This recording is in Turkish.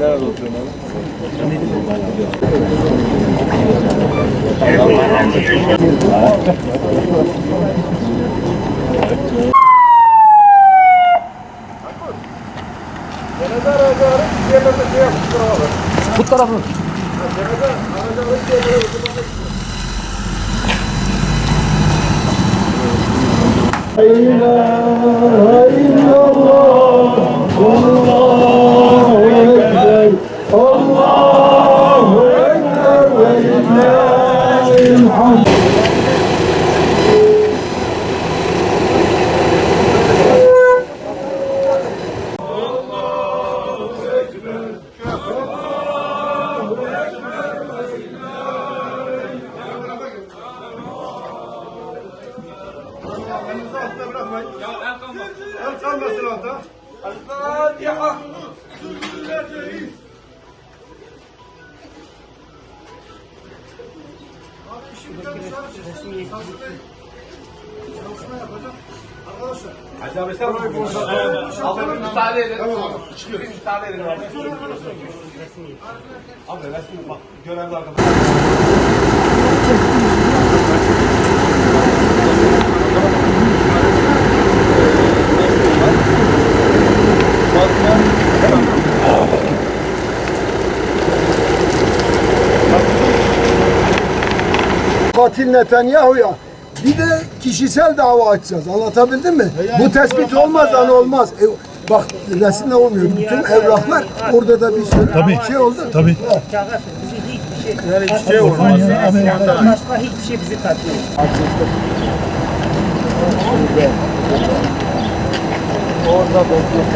Nerede oturuyorsun Bu tarafı. Hayır, hayır. Erkan basın altta. Erkan diye hak. Sürgünler reis. El kalmasın hatta. Fatiha. Hacı abi sen burayı konuşalım. Müsaade edin. Çıkıyoruz. Müsaade edin abi. Abi resim bak. Görevli arkadaş. Katil Netanyahu'ya bir de kişisel dava açacağız. Anlatabildim mi? Bu tespit olmaz an olmaz. E, bak resimle olmuyor. Bütün evraklar orada da bir sürü Tabii. şey oldu. Tabii. Şey Yani hiçbir şey olmaz. Başka hiçbir şey bizi katmıyor. Orada bekliyor.